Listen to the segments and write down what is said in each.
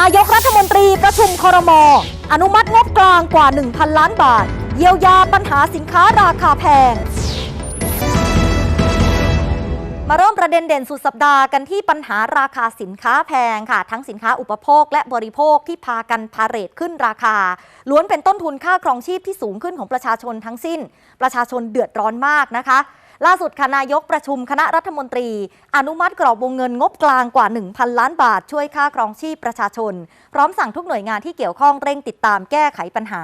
นายกรัฐมนตรีประชุมคอรมออนุมัติงบกลางกว่า 1,000 ล้านบาท เยียวยาปัญหาสินค้าราคาแพง มาเริ่มประเด็นเด่นสุดสัปดาห์กันที่ปัญหาราคาสินค้าแพงค่ะ ทั้งสินค้าอุปโภคและบริโภคที่พากันพาเรทขึ้นราคา ล้วนเป็นต้นทุนค่าครองชีพที่สูงขึ้นของประชาชนทั้งสิ้น ประชาชนเดือดร้อนมากนะคะ ล่าสุดค่ะนายกประชุมคณะรัฐมนตรี อนุมัติกรอบวงเงินงบกลางกว่า 1,000 ล้านบาท ช่วยค่าครองชีพประชาชน พร้อมสั่งทุกหน่วยงานที่เกี่ยวข้องเร่งติดตามแก้ไขปัญหา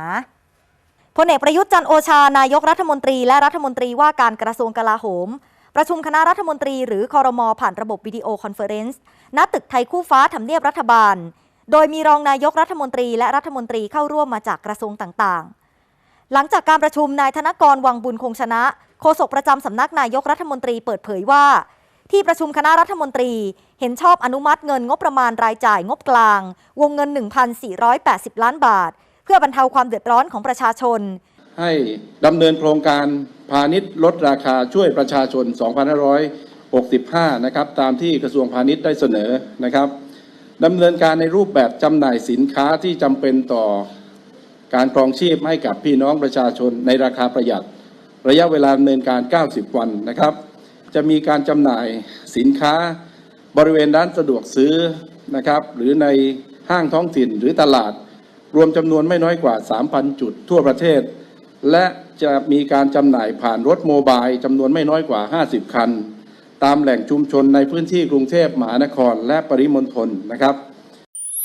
พลเอกประยุทธ์จันโอชานายกรัฐมนตรี และรัฐมนตรีว่าการกระทรวงกลาโหม ประชุมคณะรัฐมนตรีหรือคอรมอผ่านระบบวิดีโอคอนเฟอเรนซ์ณตึกไทยคู่ฟ้าทำเนียบรัฐบาล โดยมีรองนายกรัฐมนตรี และรัฐมนตรีเข้าร่วมมาจากกระทรวงต่างๆ หลังจากการประชุมนายธนกรวังบุญคงชนะ โฆษกประจำสำนักนายกรัฐมนตรีเปิดเผยว่า ที่ประชุมคณะรัฐมนตรีเห็นชอบอนุมัติเงินงบประมาณรายจ่ายงบกลาง วงเงิน 1,480 ล้านบาท เพื่อบรรเทาความเดือดร้อนของประชาชน ให้ดำเนินโครงการพาณิชย์ลดราคาช่วยประชาชน 2565 นะครับตามที่กระทรวงพาณิชย์ได้เสนอนะครับดำเนินการในรูปแบบจำหน่ายสินค้าที่จำเป็นต่อ การครองชีพให้กับพี่น้องประชาชนในราคาประหยัด ระยะเวลาดำเนินการ 90 วันนะครับ จะมีการจำหน่ายสินค้าบริเวณร้านสะดวกซื้อนะครับ หรือในห้างท้องถิ่นหรือตลาด รวมจำนวนไม่น้อยกว่า 3,000 จุดทั่วประเทศ และจะมีการจำหน่ายผ่านรถโมบายจำนวนไม่น้อยกว่า 50 คัน ตามแหล่งชุมชนในพื้นที่กรุงเทพมหานครและปริมณฑลนะครับ